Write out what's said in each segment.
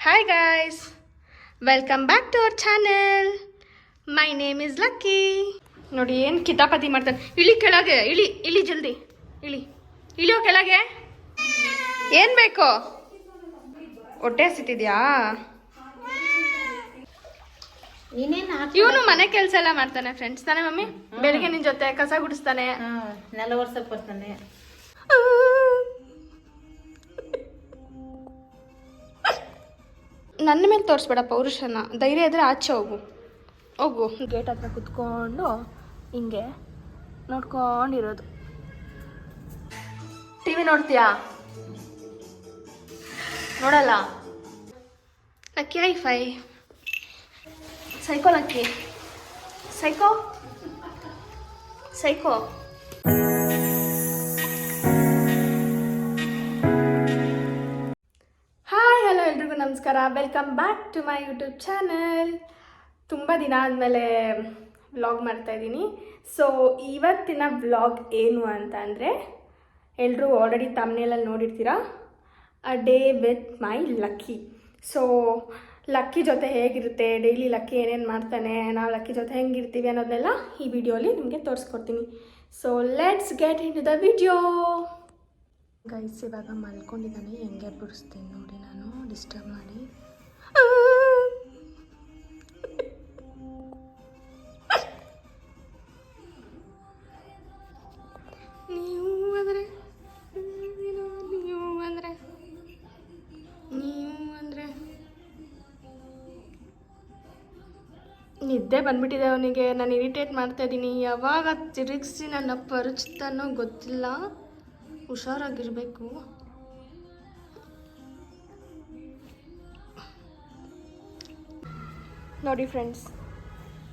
Hi guys welcome back to our channel my name is Lucky ನೋಡಿ ಏನು ಕಿತಾಪತಿ ಮಾಡ್ತಾನೆ ಇಳಿ ಕೆಳಗೆ ಇಳಿ ಇಳಿ ಜಲ್ದಿ. ಇಳಿ. ಇಳಿಯೋ ಕೆಳಗೆ. ಏನು ಬೇಕು? ಹೊಟ್ಟೆ ಹಸಿತಿದ್ಯಾ? ಇವನು ಮನೆ ಕೆಲಸ ಎಲ್ಲ ಮಾಡ್ತಾನೆ ಫ್ರೆಂಡ್ಸ್ ತಾನೆ ಮಮ್ಮಿ? ಬೆಳಿಗ್ಗೆ ನಿನ್ ಜೊತೆ ಕಸ ಗುಡಿಸ್ತಾನೆ. ನೆಲ ವರ್ಷಕ್ಕೆ ಬರ್ತಾನೆ. ನನ್ನ ಮೇಲೆ ತೋರಿಸ್ಬೇಡ ಪೌರುಷನ. ಧೈರ್ಯ ಇದ್ರೆ ಆಚೆ ಹೋಗು. ಹೋಗು. ಗೇಟ್ ಹತ್ರ ಕುತ್ಕೊಂಡು ಹಿಂಗೆ ನೋಡ್ಕೊಂಡಿರೋದು. ಟಿ ವಿ ನೋಡ್ತೀಯಾ? ನೋಡಲ್ಲ? Lucky high five. Psycho Lucky. Psycho? Psycho? ನಮಸ್ಕಾರ. Welcome back to my YouTube channel ತುಂಬ ದಿನ ಆದಮೇಲೆ ವ್ಲಾಗ್ ಮಾಡ್ತಾ ಇದ್ದೀನಿ. ಸೊ ಇವತ್ತಿನ ವ್ಲಾಗ್ ಏನು ಅಂತ ಅಂದರೆ ಎಲ್ಲರೂ ಆಲ್ರೆಡಿ ತಮ್ಮನೇಲಲ್ಲಿ ನೋಡಿರ್ತೀರಾ? A day with my Lucky so Lucky ಜೊತೆ ಹೇಗಿರುತ್ತೆ? ಡೈಲಿ ಲಕ್ಕಿ ಏನೇನು ಮಾಡ್ತಾನೆ? ನಾವು ಲಕ್ಕಿ ಜೊತೆ ಹೆಂಗಿರ್ತೀವಿ ಅನ್ನೋದನ್ನೆಲ್ಲ ಈ ವಿಡಿಯೋಲಿ ನಿಮಗೆ ತೋರಿಸ್ಕೊಡ್ತೀನಿ. So let's get into the video guys ಇವಾಗ ಮಲ್ಕೊಂಡಿದ್ದಾನೆ, ಹೆಂಗೆ ಬಿಡಿಸ್ತೀನಿ ನೋಡಿ ನಾನು ಡಿಸ್ಟರ್ಬ್ ಮಾಡಿ. ನೀವು ಅಂದರೆ ನೀವು ಅಂದರೆ ನೀವು ಅಂದರೆ. ನಿದ್ದೆ ಬಂದ್ಬಿಟ್ಟಿದೆ ಅವನಿಗೆ, ನಾನು ಇರಿಟೇಟ್ ಮಾಡ್ತಾ ಇದ್ದೀನಿ. ಯಾವಾಗ ತಿರುಗಿಸಿ ನನ್ನ ಪರಿಚಿತನೋ ಗೊತ್ತಿಲ್ಲ. ಹುಷಾರಾಗಿರಬೇಕು. ನೋಡಿ ಫ್ರೆಂಡ್ಸ್,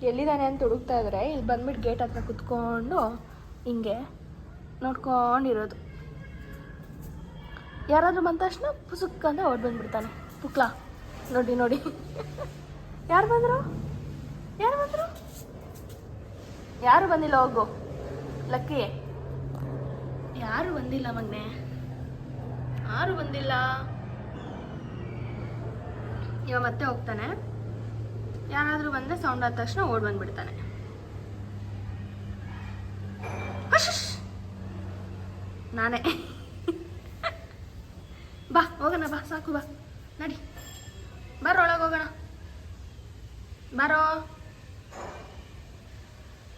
ಎಲ್ಲಿದ್ದಾನೆ ಅಂತ ಹುಡುಕ್ತಾ ಇದ್ದಾರೆ ಇಲ್ಲಿ ಬಂದ್ಬಿಟ್ಟು ಗೇಟ್ ಹತ್ರ ಕುತ್ಕೊಂಡು ಹಿಂಗೆ ನೋಡ್ಕೊಂಡಿರೋದು. ಯಾರಾದರೂ ಬಂದ ತಕ್ಷಣ ಪುಸುಕ್ ಅಂತ ಹೊಡ್ ಬಂದ್ಬಿಡ್ತಾನೆ. ಪುಕ್ಲ, ನೋಡಿ ನೋಡಿ. ಯಾರು ಬಂದರು? ಯಾರು ಬಂದರು? ಯಾರು ಬಂದಿಲ್ಲ ಹೋಗು, ಲಕ್ಕಿ. ಯಾರು ಬಂದಿಲ್ಲ ಮಗ್ನೆ? ಯಾರು ಬಂದಿಲ್ಲ? ಇವ ಮತ್ತೆ ಹೋಗ್ತಾನೆ. ಯಾರಾದರೂ ಬಂದರೆ ಸೌಂಡ್ ಆದ ತಕ್ಷಣ ಓಡ್ ಬಂದ್ಬಿಡ್ತಾನೆ. ನಾನೇ. ಬಾ, ಹೋಗೋಣ, ಬಾ, ಸಾಕು, ಬಾ. ನಡಿ. ಬರೋ ಒಳಗೆ ಹೋಗೋಣ. ಬರೋ.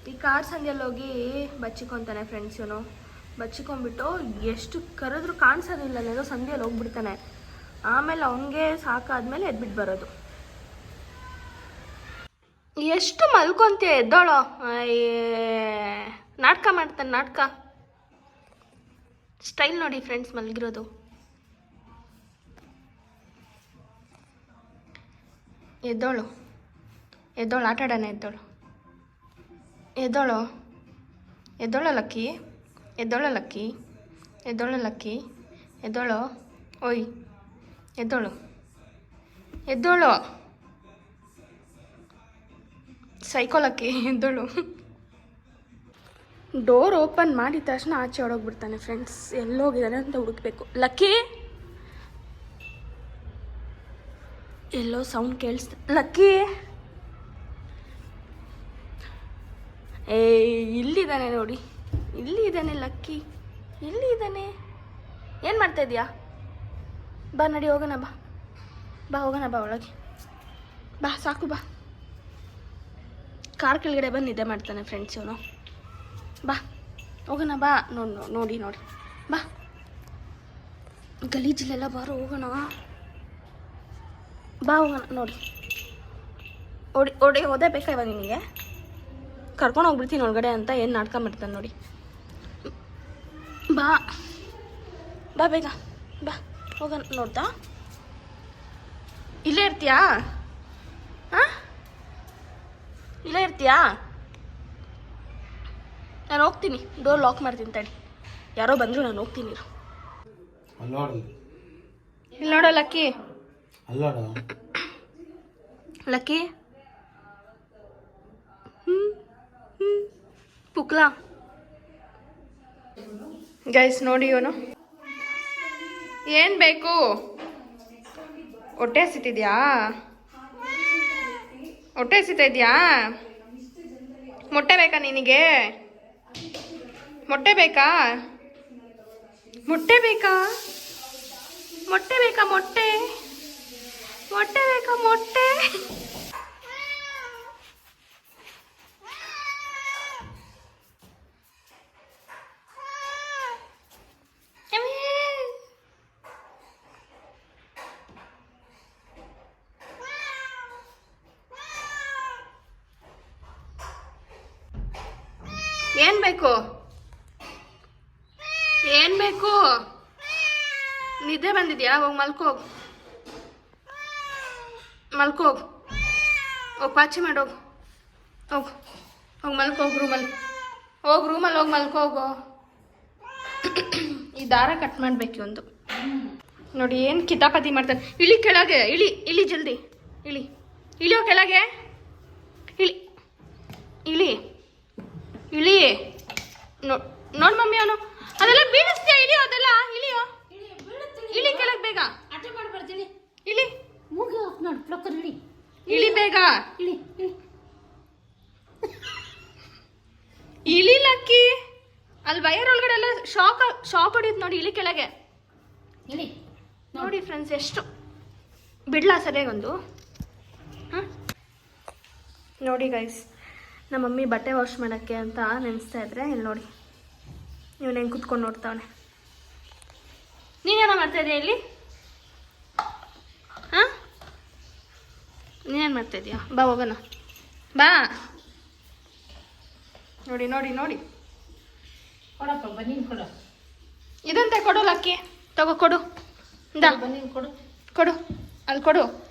ಈ ಕಾರ್ ಸಂದಿಯಲ್ಲಿ ಹೋಗಿ ಬಚ್ಚಿಕೊಂತಾನೆ ಫ್ರೆಂಡ್ಸ್ ಇವನು. ಬಚ್ಚಿಕೊಂಡ್ಬಿಟ್ಟು ಎಷ್ಟು ಕರೆದ್ರೂ ಕಾಣಿಸೋದಿಲ್ಲ ಏನೋ ಸಂಧ್ಯಲ್ಲಿ ಹೋಗ್ಬಿಡ್ತಾನೆ. ಆಮೇಲೆ ಅವನಿಗೆ ಸಾಕಾದ್ಮೇಲೆ ಎದ್ಬಿಟ್ಟು ಬರೋದು. ಎಷ್ಟು ಮಲ್ಕೊಂತೀಯ ಎದ್ದೋಳು. ನಾಟಕ ಮಾಡ್ತಾನೆ, ನಾಟಕ. ಸ್ಟೈಲ್ ನೋಡಿ ಫ್ರೆಂಡ್ಸ್, ಮಲಗಿರೋದು. ಎದ್ದೋಳು. ಎದ್ದೋಳು ಆಟಾಡೋಣ ಎದ್ದೋಳು. ಎದ್ದೋಳು. ಎದ್ದೋಳು ಲಕ್ಕಿ ಎದ್ದೋಳು ಲಕ್ಕಿ ಎದ್ದೋಳು ಲಕ್ಕಿ ಎದ್ದೋಳು ಓಯ್ ಎದ್ದೋಳು ಎದ್ದೋಳು ಸೈಕೋಲಕ್ಕಿ ಎದ್ದೋಳು ಡೋರ್ ಓಪನ್ ಮಾಡಿದ ತಕ್ಷಣ ಆಚೆ ಹೊಡೋಗ್ಬಿಡ್ತಾನೆ ಫ್ರೆಂಡ್ಸ್ ಎಲ್ಲೋಗಿದ್ದಾನೆ ಅಂತ ಹುಡುಕ್ಬೇಕು. ಲಕ್ಕಿ! ಎಲ್ಲೋ ಸೌಂಡ್ ಕೇಳಿಸ್ತ, ಲಕ್ಕಿ! ಏ ಇಲ್ಲಿದ್ದಾನೆ ನೋಡಿ. ಇಲ್ಲಿ ಇದ್ದಾನೆ, ಲಕ್ಕಿ. ಇಲ್ಲಿ ಇದ್ದಾನೆ. ಏನು ಮಾಡ್ತಾ ಇದೀಯಾ ಬಾ, ನಡಿ, ಹೋಗೋಣ, ಬಾ. ಬಾ, ಹೋಗೋಣ, ಬಾ, ಒಳಗೆ. ಬಾ, ಸಾಕು, ಬಾ. ಕಾರ್ ಕೆಳಗಡೆ ಬಂದು ನಿದ್ದೆ ಮಾಡ್ತಾನೆ ಫ್ರೆಂಡ್ಸ್ ಇವನು. ಬಾ, ಹೋಗೋಣ, ಬಾ. ನೋಡಿ ನೋಡಿ ನೋಡಿ. ಬಾ. ಗಲೀಜಲ್ಲೆಲ್ಲ ಬಾರೋ, ಹೋಗೋಣ. ಬಾ, ಹೋಗೋಣ, ನೋಡಿ. ಓಡಿ ಓಡಿ, ಓದೇ ಬೇಕಾ ಇವಾಗ ನಿನಗೆ? ಕರ್ಕೊಂಡು ಹೋಗ್ಬಿಡ್ತೀನಿ ಒಳಗಡೆ ಅಂತ ಏನು ನಾಟಕ ನೋಡಿ. ಬಾ. ಬಾ ಬೇಗ. ಬಾ. ಹೋಗೋಣ ನೋಡ್ತಾ? ಇಲ್ಲೇ ಇರ್ತೀಯಾ? ಹಾಂ? ಇಲ್ಲೇ ಇರ್ತೀಯಾ? ನಾನು ಹೋಗ್ತೀನಿ. ಡೋರ್ ಲಾಕ್ ಮಾಡ್ತೀನಿ ತಡಿ. ಯಾರೋ ಬಂದರು ನಾನು ಹೋಗ್ತೀನಿ ಇಲ್ಲಿ ನೋಡೋ ಲಕ್ಕಿ. ಲಕ್ಕಿ. ಹ್ಞೂ ಹ್ಞೂ ಪುಕ್ಲಾ. ಗೈಸ್ ನೋಡಿ ಇವನು. ಏನು ಬೇಕು? ಹೊಟ್ಟೆ ಹಸಿತಿದ್ಯಾ? ಹೊಟ್ಟೆ ಹಸಿತಾ ಮೊಟ್ಟೆ ಬೇಕಾ ನಿನಗೆ? ಮೊಟ್ಟೆ ಬೇಕಾ? ಮೊಟ್ಟೆ ಬೇಕಾ? ಮೊಟ್ಟೆ ಬೇಕಾ ಮೊಟ್ಟೆ? ಮೊಟ್ಟೆ ಬೇಕಾ ಮೊಟ್ಟೆ? ಏನ್ ಬೇಕು? ಏನ್ ಬೇಕು? ನಿದ್ದೆ ಬಂದಿದ್ಯಾ? ಹೋಗಿ ಮಲ್ಕೋಗ್ ಮಲ್ಕೋಗ್ ಹೋಗ್. ಪಾಚಿ ಮಾಡೋಗ್ ಹೋಗ್. ಹೋಗಿ. ಮಲ್ಕೋಗ್ ರೂಮಲ್ಲಿ ಹೋಗ್ ರೂಮಲ್ಲಿ ಹೋಗಿ ಮಲ್ಕೋಗು ಈ ದಾರ ಕಟ್ ಮಾಡ್ಬೇಕು ಒಂದು. ನೋಡಿ ಏನು ಕಿತಾಪತಿ ಮಾಡ್ತಾನೆ ಇಳಿ ಕೆಳಗೆ, ಇಳಿ ಇಳಿ ಜಲ್ದಿ. ಇಳಿ. ಇಳಿಯೋ ಕೆಳಗೆ? ಇಳಿ. ಇಳಿ. ಇಳಿ. ನೋ ನೋಡ್ ಮಮ್ಮಿ ಅವನು. ಅದೆಲ್ಲ ಬೀಳಿಸ್ತೀಯ ಇಳಿಯೋ ಅದೆಲ್ಲ? ಇಳಿಯೋ? ಇಳಿ ಕೆಳಗೆ ಬೇಗ. ಇಳಿ. ಮೂಗಿ ಆಫ್ ನೋಡಿ. ಇಳಿ ಇಳಿ ಬೇಗ. ಇಳಿ ಇಳಿ. ಇಳಿ ಲಕ್ಕಿ. ಅಲ್ಲಿ ವೈರ್ ಒಳಗಡೆ ಎಲ್ಲ ಶಾಕ್ ಶಾಕ್ ಹೊಡಿಯುತ್ತೆ ನೋಡಿ ಇಳಿ ಕೆಳಗೆ. ಇಳಿ ನೋಡಿ. ಫ್ರೆಂಡ್ಸ್ ಎಷ್ಟು ಬಿಡ್ಲಾ ಸರಿಯಾಗೊಂದು ಹಾಂ? ನೋಡಿ ಗೈಸ್ ನಮ್ಮ ಮಮ್ಮಿ ಬಟ್ಟೆ ವಾಶ್ ಮಾಡೋಕ್ಕೆ ಅಂತ ನೆನೆಸ್ತಾ ಇದ್ರೆ ಇಲ್ಲಿ ನೋಡಿ. ಇವನು ಹೆಂಗೆ ಕುತ್ಕೊಂಡು ನೋಡ್ತಾವನೆ. ನೀನೇನೋ ಮಾಡ್ತಾ ಇದೀಯ ಇಲ್ಲಿ? ಹಾಂ? ನೀನೇನು ಮಾಡ್ತಾ ಇದೀಯಾ? ಬಾ ಹೋಗೋಣ. ಬಾ. ನೋಡಿ ನೋಡಿ ನೋಡಿ. ಕೊಡಪ್ಪ ಬನ್ನಿ ಕೊಡು. ಇದಂತೆ ಕೊಡು ಲಕ್ಕಿ. ತಗೋ ಕೊಡು. ಇಂದ. ಬನ್ನಿ ಕೊಡು. ಕೊಡು. ಅಲ್ಲಿ ಕೊಡು.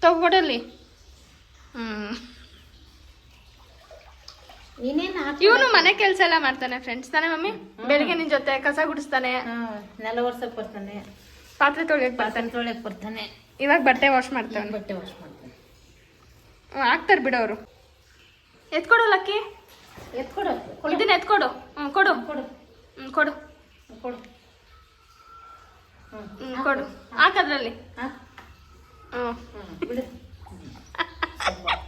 ತಗೋ ಕೊಡಲ್ಲಿ ಹ್ಞೂ ಇವನು ಮನೆ ಕೆಲಸ ಎಲ್ಲ ಮಾಡ್ತಾನೆ ಫ್ರೆಂಡ್ಸ್ ತಾನೆ ಮಮ್ಮಿ? ಬೆಳಿಗ್ಗೆ ನಿನ್ ಜೊತೆ ಕಸ ಗುಡಿಸ್ತಾನೆ. ನೆಲ ಒರ್ಸಕ್ ಬರ್ತಾನೆ. ಪಾತ್ರೆ ತೊಳೆಯಕ್ ಬರ್ತಾನೆ. ಪಾತ್ರೆ ತೊಳೆಯಕ್ ಬರ್ತಾನೆ. ಇವಾಗ ಬಟ್ಟೆ ವಾಶ್ ಮಾಡ್ತಾನೆ ಬಟ್ಟೆ ವಾಶ್ ಮಾಡ್ತಾನೆ. ಆಗ್ತಾರೆ ಬಿಡೋರು ಎತ್ಕೊಡು ಲಕ್ಕಿ. ಎತ್ಕೊಡು. ಕೊಡು ಇದನ್ನ ಎತ್ಕೊಡು. ಹ್ಞೂ ಕೊಡು. ಕೊಡು. ಹ್ಞೂ ಕೊಡು. ಕೊಡು. ಹ್ಮ್ ಹ್ಞೂ ಕೊಡು. ಹಾಕದ್ರಲ್ಲಿ ಹ್ಮ್. ಹ್ಞೂ ಹ್ಮ್ ಬಿಡು.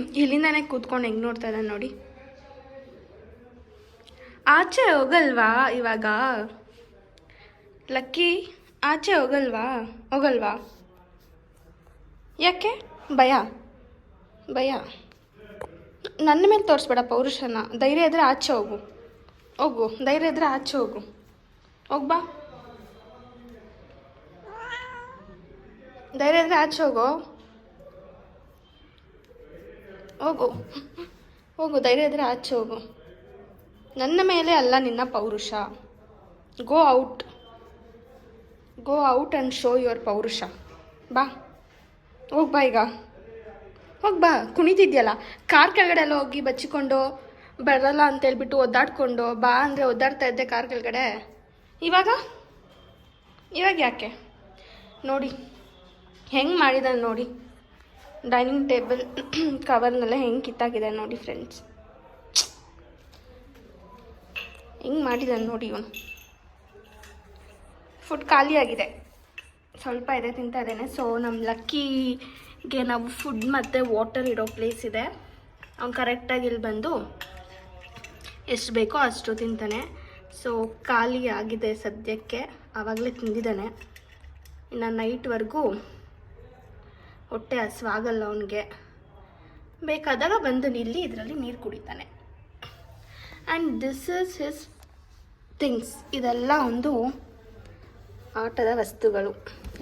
ಇಲ್ಲಿಂದಾನೆ ಕೂತ್ಕೊಂಡು ಹೆಂಗೆ ನೋಡ್ತಾ ಇದ್ದಾನೆ ನೋಡಿ. ಆಚೆ ಹೋಗಲ್ವಾ ಇವಾಗ? ಲಕ್ಕಿ, ಆಚೆ ಹೋಗಲ್ವಾ? ಹೋಗಲ್ವಾ? ಯಾಕೆ? ಭಯ. ಭಯ. ನನ್ನ ಮೇಲೆ ತೋರಿಸ್ಬೇಡ ಪೌರುಷನ. ಧೈರ್ಯ ಇದ್ರೆ ಆಚೆ ಹೋಗು. ಹೋಗು. ಧೈರ್ಯ ಇದ್ರೆ ಆಚೆ ಹೋಗು. ಹೋಗ್ಬಾ ಧೈರ್ಯ ಇದ್ರೆ ಆಚೆ ಹೋಗೋ. ಹೋಗು. ಹೋಗು, ಧೈರ್ಯ ಇದ್ರೆ ಆಚೆ ಹೋಗು. ನನ್ನ ಮೇಲೆ ಅಲ್ಲ ನಿನ್ನ ಪೌರುಷ. Go out go out and show your ಪೌರುಷ. ಬಾ. ಹೋಗ್ ಬಾ ಈಗ. ಹೋಗಿ ಬಾ. ಕುಣಿತಿದ್ಯಲ್ಲ. ಕಾರ್ ಕೆಳಗಡೆ ಎಲ್ಲ ಹೋಗಿ ಬಚ್ಚಿಕೊಂಡು ಬರಲ್ಲ ಅಂತ ಹೇಳ್ಬಿಟ್ಟು ಒದ್ದಾಡ್ಕೊಂಡು ಬಾ ಅಂದರೆ ಒದ್ದಾಡ್ತಾ ಇದ್ದೆ ಕಾರ್ ಕೆಳಗಡೆ. ಇವಾಗ? ಇವಾಗ ಯಾಕೆ? ನೋಡಿ. ಹೆಂಗೆ ಮಾಡಿದಾನೆ ನೋಡಿ. ಡೈನಿಂಗ್ ಟೇಬಲ್ ಕವರ್ನೆಲ್ಲ ಹೆಂಗೆ ಕಿತ್ತಾಗಿದೆ ನೋಡಿ ಫ್ರೆಂಡ್ಸ್. ಹೆಂಗೆ ಮಾಡಿದ್ದಾನೆ ನೋಡಿ ಇವನು. ಫುಡ್ ಖಾಲಿಯಾಗಿದೆ ಸ್ವಲ್ಪ ಇದೆ, ತಿಂತಾ ಇದ್ದೇನೆ. ಸೊ ನಮ್ಮ ಲಕ್ಕಿಗೆ ನಾವು ಫುಡ್ ಮತ್ತು ವಾಟರ್ ಇಡೋ ಪ್ಲೇಸ್ ಇದೆ. ಅವ್ನು ಕರೆಕ್ಟಾಗಿ ಇಲ್ಲಿ ಬಂದು ಎಷ್ಟು ಬೇಕೋ ಅಷ್ಟು ತಿಂತಾನೆ. ಸೊ ಖಾಲಿ ಆಗಿದೆ ಸದ್ಯಕ್ಕೆ. ಆವಾಗಲೇ ತಿಂದಿದ್ದಾನೆ. ಇನ್ನು ನೈಟ್ವರೆಗೂ ಹೊಟ್ಟೆ ಹಸುವಾಗಲ್ಲ ಅವನಿಗೆ. ಬೇಕಾದಾಗ ಬಂದು ನಿಲ್ಲಿ, ಇದರಲ್ಲಿ ನೀರು ಕುಡಿತಾನೆ. And this is his things ಇದೆಲ್ಲ ಒಂದು ಆಟದ ವಸ್ತುಗಳು.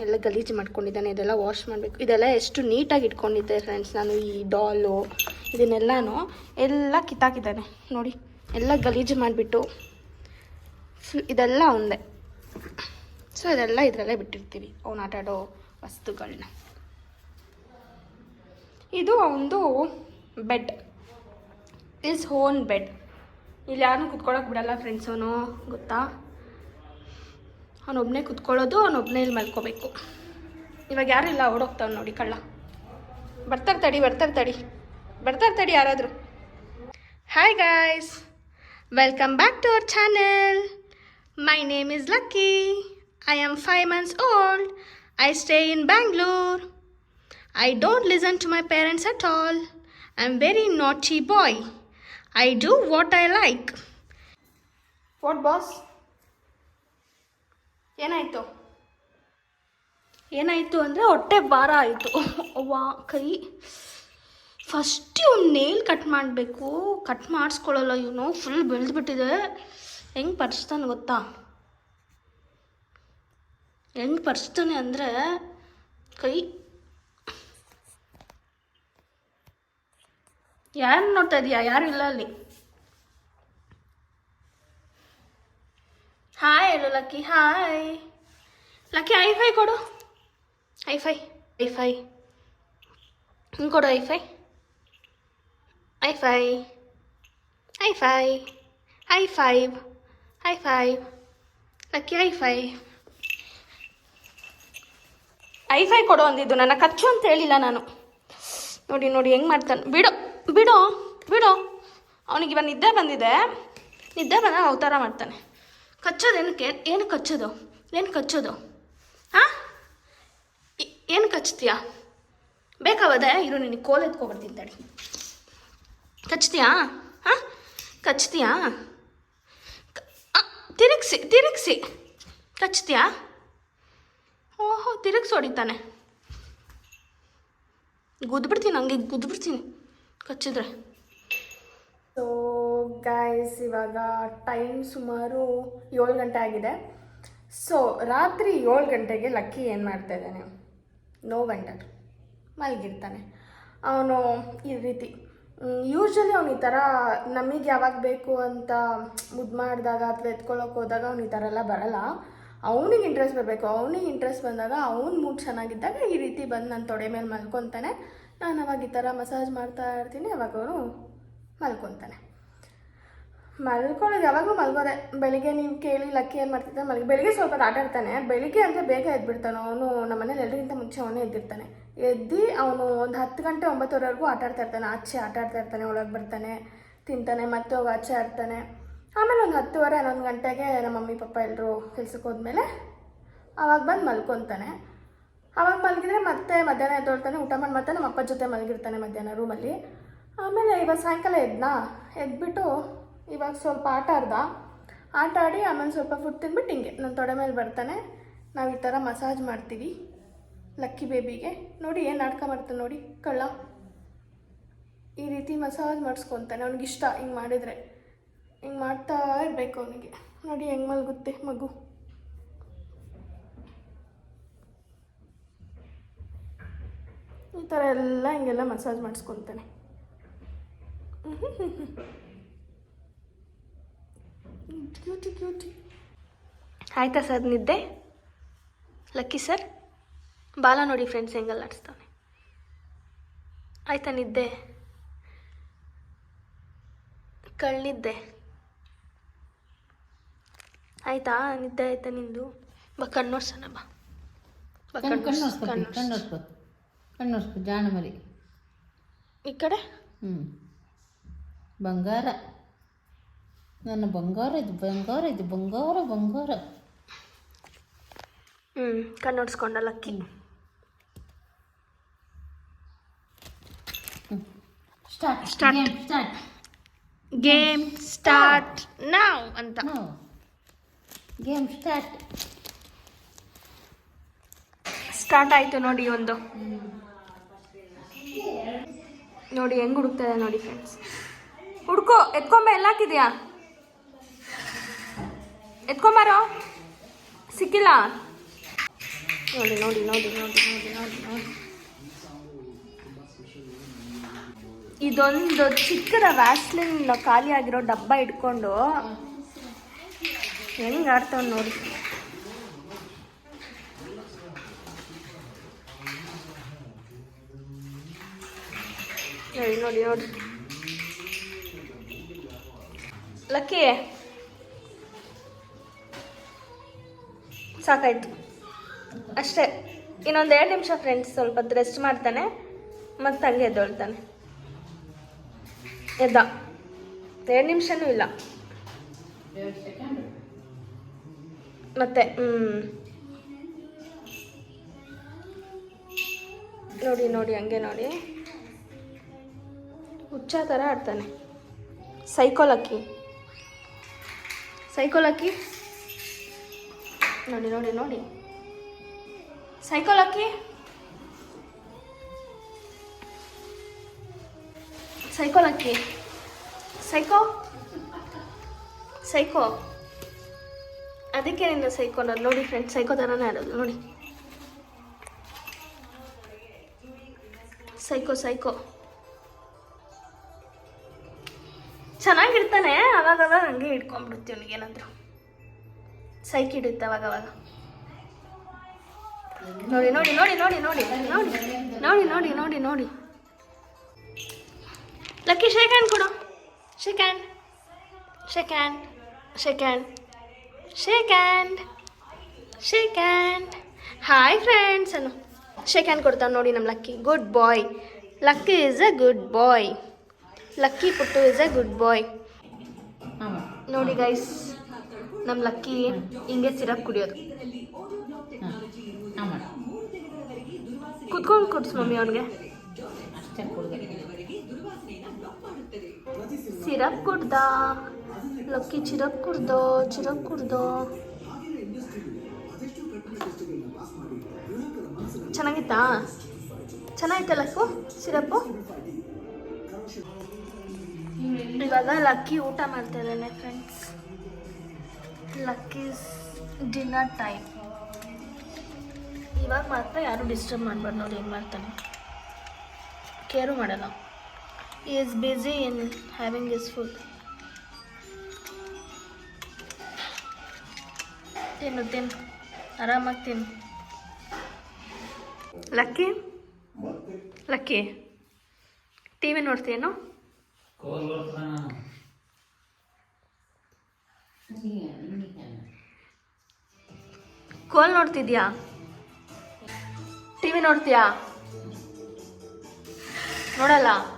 ಎಲ್ಲ ಗಲೀಜು ಮಾಡ್ಕೊಂಡಿದ್ದಾನೆ, ಇದೆಲ್ಲ ವಾಶ್ ಮಾಡಬೇಕು. ಇದೆಲ್ಲ ಎಷ್ಟು ನೀಟಾಗಿ ಇಟ್ಕೊಂಡಿದ್ದೆ ಫ್ರೆಂಡ್ಸ್ ನಾನು, ಈ ಡಾಲು ಇದನ್ನೆಲ್ಲಾನು ಎಲ್ಲ ಕಿತ್ತಾಕಿದ್ದಾನೆ. ನೋಡಿ, ಎಲ್ಲ ಗಲೀಜು ಮಾಡಿಬಿಟ್ಟು ಫುಲ್ ಇದೆಲ್ಲ ಒಂದೇ. ಸೊ ಇದೆಲ್ಲ ಇದರಲ್ಲೇ ಬಿಟ್ಟಿರ್ತೀವಿ, ಅವನು ಆಟಾಡೋ ವಸ್ತುಗಳನ್ನ ಇದು ಒಂದು ಬೆಡ್. ಇಸ್ ಓನ್ ಬೆಡ್ ಇಲ್ಲಿ ಯಾರನ್ನೂ ಕುತ್ಕೊಳ್ಳೋಕೆ ಬಿಡಲ್ಲ ಫ್ರೆಂಡ್ಸ್ ಅವನು, ಗೊತ್ತಾ? ಅವನೊಬ್ಬನೇ ಕುತ್ಕೊಳ್ಳೋದು ಅವನೊಬ್ಬನೇ ಇಲ್ಲಿ ಮಲ್ಕೋಬೇಕು. ಇವಾಗ ಯಾರು ಇಲ್ಲ ಓಡೋಗ್ತಾವ್ ನೋಡಿ ಕಳ್ಳ. ಬರ್ತಾರೆ ತಡಿ ಬರ್ತಾರೆ ತಡಿ. ಬರ್ತಾರೆ ತಡಿ ಯಾರಾದರೂ. Hi guys welcome back to our channel my name is Lucky I am five months old I stay in Bangalore. I don't listen to my parents at all. I'm very naughty boy. I do what I like. What boss? ಏನಾಯಿತು ಏನಾಯಿತು ಅಂದರೆ ಹೊಟ್ಟೆ ಭಾರ ಆಯಿತು ವಾ ಕೈ first ಇವ್ನು nail cut ಮಾಡಬೇಕು ಕಟ್ ಮಾಡಿಸ್ಕೊಳ್ಳಲ್ಲ ಇವನು ಫುಲ್ ಬೆಳೆದ್ಬಿಟ್ಟಿದೆ ಹೆಂಗೆ ಪರ್ಸ್ತಾನೆ ಗೊತ್ತಾ ಹೆಂಗೆ ಪರ್ಸ್ತಾನೆ ಅಂದರೆ ಕೈ ಯಾರು ನೋಡ್ತಾ ಇದೀಯಾ? ಯಾರು ಇಲ್ಲ ಅಲ್ಲಿ? ಹಾಯ್ ಹೇಳು Lucky hi Lucky high five ಕೊಡು. ಐ ಫೈ ಐ ಫೈ ಹಿಂಗೆ ಕೊಡು high five high five high five high five Lucky high five high five ಕೊಡು ಅಂದಿದ್ದು. ನನ್ನ ಖರ್ಚು ಅಂತ ಹೇಳಿಲ್ಲ ನಾನು. ನೋಡಿ ನೋಡಿ, ಹೆಂಗೆ ಮಾಡ್ತಾನೆ. ಬಿಡು. ಬಿಡು ಬಿಡು. ಅವನಿಗೆ ಇವಾಗ ನಿದ್ದೆ ಬಂದಿದೆ. ನಿದ್ದೆ ಬಂದಾಗ ಅವತಾರ ಮಾಡ್ತಾನೆ. ಕಚ್ಚೋದು ಏನಕ್ಕೆ? ಏನು ಕಚ್ಚೋದು? ಏನು ಕಚ್ಚೋದು? ಹಾಂ ಏನು ಕಚ್ತೀಯಾ? ಬೇಕಾವದೆ ಇರು, ನಿನಗೆ ಕೋಲ್ ಎತ್ಕೊಬರ್ತೀನಿ ತಡಿ. ಕಚ್ತೀಯಾ? ಹಾಂ ಕಚ್ತೀಯಾ? ತಿರುಗ್ಸಿ ತಿರುಗ್ಸಿ. ಕಚ್ತೀಯಾ? ಓಹೋ ತಿರುಗ್ಸಿ ಹೊಡಿತಾನೆ ಗುದ್ಬಿಡ್ತೀನಿ, ಹಂಗೆ ಗುದ್ಬಿಡ್ತೀನಿ. ಕಚ್ಚಿದ್ರೆ? ಸೊ ಗಾಯ್ಸ್ ಇವಾಗ ಟೈಮ್ ಸುಮಾರು ಏಳು ಗಂಟೆ ಆಗಿದೆ. ಸೊ ರಾತ್ರಿ ಏಳು ಗಂಟೆಗೆ ಲಕ್ಕಿ ಏನು ಮಾಡ್ತಾ ಇದ್ದಾನೆ? ನೋ ವಂಡರ್ ಮಲಗಿರ್ತಾನೆ. ಅವನು ಈ ರೀತಿ ಯೂಶ್ವಲಿ ಅವನು ಈ ಥರ ನಮಗೆ ಯಾವಾಗ ಬೇಕು ಅಂತ ಮುದ್ದು ಮಾಡಿದಾಗ ಅಥವಾ ಎತ್ಕೊಳ್ಳೋಕೆ ಹೋದಾಗ ಅವ್ನು ಈ ಥರ ಎಲ್ಲ ಬರಲ್ಲ. ಅವನಿಗೆ ಇಂಟ್ರೆಸ್ಟ್ ಬರಬೇಕು. ಅವನಿಗೆ ಇಂಟ್ರೆಸ್ಟ್ ಬಂದಾಗ ಅವ್ನು ಮೂಡ್ ಚೆನ್ನಾಗಿದ್ದಾಗ ಈ ರೀತಿ ಬಂದು ನನ್ನ ತೊಡೆ ಮೇಲೆ ಮಲ್ಕೊತಾನೆ. ನಾನು ಅವಾಗ ಈ ಥರ ಮಸಾಜ್ ಮಾಡ್ತಾ ಇರ್ತೀನಿ, ಅವಾಗ ಅವನು ಮಲ್ಕೊತಾನೆ. ಮಲ್ಕೊಳ್ಳೋದು ಯಾವಾಗಲೂ ಮಲ್ಗೋದೆ. ಬೆಳಿಗ್ಗೆ ನೀವು ಕೇಳಿ ಲಕ್ಕಿ ಏನು ಮಾಡ್ತಿದ್ದೆ, ಮಲ್ಗೆ, ಬೆಳಿಗ್ಗೆ ಸ್ವಲ್ಪ ಹೊತ್ತು ಆಟ ಆಡ್ತಾನೆ ಬೆಳಿಗ್ಗೆ ಅಂದರೆ ಬೇಗ ಎದ್ಬಿಡ್ತಾನೆ ಅವನು, ನಮ್ಮ ಮನೇಲಿ ಎಲ್ಲರಿಗಿಂತ ಮುಂಚೆ ಅವನೇ ಎದ್ದಿರ್ತಾನೆ. ಎದ್ದು ಅವನು ಒಂದು ಹತ್ತು ಗಂಟೆ ಒಂಬತ್ತುವರೆವರೆಗೂ ಆಟ ಆಡ್ತಾ ಇರ್ತಾನೆ. ಆಚೆ ಆಟ ಆಡ್ತಾ ಇರ್ತಾನೆ, ಒಳಗೆ ಬರ್ತಾನೆ, ತಿಂತಾನೆ, ಮತ್ತೆ ಹೋಗಿ ಆಚೆ ಆಡ್ತಾನೆ. ಆಮೇಲೆ ಒಂದು ಹತ್ತುವರೆ, ಹನ್ನೊಂದು ಗಂಟೆಗೆ ನಮ್ಮ ಮಮ್ಮಿ, ಪಪ್ಪ ಎಲ್ಲರೂ ಕೆಲ್ಸಕ್ಕೆ ಹೋದ್ಮೇಲೆ ಅವಾಗ ಬಂದು ಮಲ್ಕೊತಾನೆ. ಆವಾಗ ಮಲಗಿದ್ರೆ ಮತ್ತೆ ಮಧ್ಯಾಹ್ನ ಎದ್ದೊಳ್ತಾನೆ, ಊಟ ಮಾಡಿ ಮತ್ತೆ ನಮ್ಮ ಅಪ್ಪ ಜೊತೆ ಮಲಗಿರ್ತಾನೆ ಮಧ್ಯಾಹ್ನ ರೂಮಲ್ಲಿ ಆಮೇಲೆ ಇವಾಗ ಸಾಯಂಕಾಲ ಎದ್ನಾ? ಎದ್ಬಿಟ್ಟು ಇವಾಗ ಸ್ವಲ್ಪ ಆಟ ಆಡ್ದ. ಆಟ ಆಡಿ ಆಮೇಲೆ ಸ್ವಲ್ಪ ಫುಡ್ ತಿಂದ್ಬಿಟ್ಟು ಹಿಂಗೆ ನನ್ನ ತೊಡೆ ಮೇಲೆ ಬರ್ತಾನೆ. ನಾವು ಈ ಥರ ಮಸಾಜ್ ಮಾಡ್ತೀವಿ, ಲಕ್ಕಿ ಬೇಬಿಗೆ ನೋಡಿ ಏನು ನಾಟಕ ಮಾಡ್ತಾನೆ ನೋಡಿ, ಕಳ್ಳ. ಈ ರೀತಿ ಮಸಾಜ್ ಮಾಡಿಸ್ಕೊತಾನೆ, ಅವ್ನಿಗೆ ಇಷ್ಟ ಹಿಂಗೆ ಮಾಡಿದರೆ. ಹಿಂಗೆ ಮಾಡ್ತಾ ಇರಬೇಕು ಅವನಿಗೆ. ನೋಡಿ ಹೆಂಗೆ ಮಲಗುತ್ತೆ ಮಗು. ಈ ಥರ ಎಲ್ಲ ಹಿಂಗೆಲ್ಲ ಮಸಾಜ್ ಮಾಡಿಸ್ಕೊತಾನೆ ಕ್ಯೂಟಿ ಕ್ಯೂಟಿ ಆಯ್ತಾ ಸರ್ ನಿದ್ದೆ? ಲಕ್ಕಿ ಸರ್ ಬಾಲ ನೋಡಿ ಫ್ರೆಂಡ್ಸ್ ಹೆಂಗಲ್ಲ ಆಡಿಸ್ತಾನೆ. ಆಯ್ತಾ ನಿದ್ದೆ? ಕಳ್ಳಿದ್ದೆ ಆಯ್ತಾ ನಿದ್ದೆ ಆಯ್ತಾ ನಿಂದು? ಬಾ ಕಣ್ಣೋಡ್ಸೋಣ ಬಾ. ಬಾ ಕಣ್ಣು ಕಣ್ಣು ಕಣ್ಣೋಡ್ಸು. ಕಣ್ಣು ಕಣ್ಣು ಜಾಣ ಮರಿ ಈ ಕಡೆ? ಹ್ಞೂ ಬಂಗಾರ. ನನ್ನ ಬಂಗಾರ ಇದು ಬಂಗಾರ ಇದು ಬಂಗಾರ ಬಂಗಾರ. ಹ್ಞೂ ಕಣ್ಣೋಡ್ಸ್ಕೊಂಡ Lucky start game start. Game start ನಾವು ಅಂತ. Game start. ಸ್ಟಾರ್ಟ್ ಆಯಿತು ನೋಡಿ ಒಂದು. ನೋಡಿ, ಹೆಂಗ್ ಹುಡುಕ್ತಾ ಇದೆ ನೋಡಿ ಫ್ರೆಂಡ್ಸ್ ಹುಡ್ಕೋ, ಎತ್ಕೊಂಬ ಎಲ್ಲ ಹಾಕಿದ್ಯಾ ಎತ್ಕೊಂಬಾರೋ? ಸಿಕ್ಕಿಲ್ಲ? ನೋಡಿ ನೋಡಿ ನೋಡಿ ನೋಡಿ ನೋಡಿ ನೋಡಿ ನೋಡಿ. ಇದೊಂದು ಚಿಕ್ಕದ ವ್ಯಾಸ್ಲಿನ್ ಖಾಲಿ ಆಗಿರೋ ಡಬ್ಬ ಇಟ್ಕೊಂಡು ಹೆಂಗ್ ಆಡ್ತಾವ್ ನೋಡಿ. ನೋಡಿ ನೋಡಿ ಲಕ್ಕಿ ಸಾಕಾಯ್ತು. ಅಷ್ಟೇ. ಇನ್ನೊಂದು ಎರಡು ನಿಮಿಷ ಫ್ರೆಂಡ್ಸ್ ಸ್ವಲ್ಪ ರೆಸ್ಟ್ ಮಾಡ್ತಾನೆ, ಮತ್ತೆ ಹಂಗೆ ಎದ್ದೊಳ್ತಾನೆ. ಎದ್ದ. ಎರಡು ನಿಮಿಷನೂ ಇಲ್ಲ. ಮತ್ತೆ ನೋಡಿ ನೋಡಿ, ಹಂಗೆ ನೋಡಿ. ಹುಚ್ಚ ಥರ ಆಡ್ತಾನೆ. ಸೈಕೋಲಕ್ಕಿ. Psycho Lucky? ನೋಡಿ ನೋಡಿ ನೋಡಿ. Psycho Lucky? Psycho Lucky. Psycho? Psycho. ಅದಕ್ಕೆ ನಿನ್ನ ಸೈಕೋ ನೋಡಿ ಫ್ರೆಂಡ್ ಸೈಕೋ ಥರನೇ ಆಡೋದು, ನೋಡಿ. Psycho psycho. ಅವಾಗವಾಗ ಹಂಗೆ ಇಟ್ಕೊಂಡ್ಬಿಡುತ್ತೆ ಏನಂದ್ರು. ಸೈಕ್ ಇಡುತ್ತೆ ಅವಾಗ ಅವಾಗ. ನೋಡಿ ನೋಡಿ ನೋಡಿ ನೋಡಿ ನೋಡಿ ನೋಡಿ ನೋಡಿ ನೋಡಿ ನೋಡಿ ನೋಡಿ. ಲಕ್ಕಿ ಶೇಕ್ ಹ್ಯಾಂಡ್ ಕೊಡು. Shake hand shake hand shake hand shake hand shake hand hi friends ಅನ್ನು. ಶೇಕ್ ಹ್ಯಾಂಡ್ ಕೊಡ್ತಾನೆ ನೋಡಿ ನಮ್ಮ Lucky. Good boy Lucky is a good boy Lucky puttu is a good boy ನೋಡಿ guys ನಮ್ಮ lucky ಹಿಂಗೆ syrup ಕುಡಿಯೋದು. ಕುತ್ಕೊಂಡು ಕೊಡ್ಸು ಮಮ್ಮಿ ಅವನಿಗೆ. ಸಿರಪ್ ಕುಡ್ದ? ಲಕ್ಕಿ ಚಿರಪ್ ಕುಡ್ದೋ ಚಿರಪ್ ಕುಡ್ದೋ? ಚೆನ್ನಾಗಿತ್ತಾ? ಚೆನ್ನಾಗಿತ್ತ ಲಕ್ಕು ಸಿರಪ್ಪು? ಇವಾಗ ಲಕ್ಕಿ ಊಟ ಮಾಡ್ತಾ ಇದ್ದಾನೆ ಫ್ರೆಂಡ್ಸ್ ಲಕ್ಕೀಸ್ ಡಿನ್ನರ್ ಟೈಮ್ ಇವಾಗ ಮಾತ್ರ ಯಾರು ಡಿಸ್ಟರ್ಬ್ ಮಾಡಬಾರ್ದು ನೋಡಿ ಏನು ಮಾಡ್ತಾನೆ ಕೇರು he is busy in having his food. ತಿನ್ನು ತಿನ್ನು. ಆರಾಮಾಗಿ ತಿನ್ನು. ಲಕ್ಕಿ? ಲಕ್ಕಿ, ಟಿ ವಿ ನೋಡ್ತೀಯೇನು? ಕೋಲ್ ನೋಡ್ತಿದ್ಯಾ? ಟಿವಿ ನೋಡ್ತೀಯಾ? ನೋಡಲ್ಲ?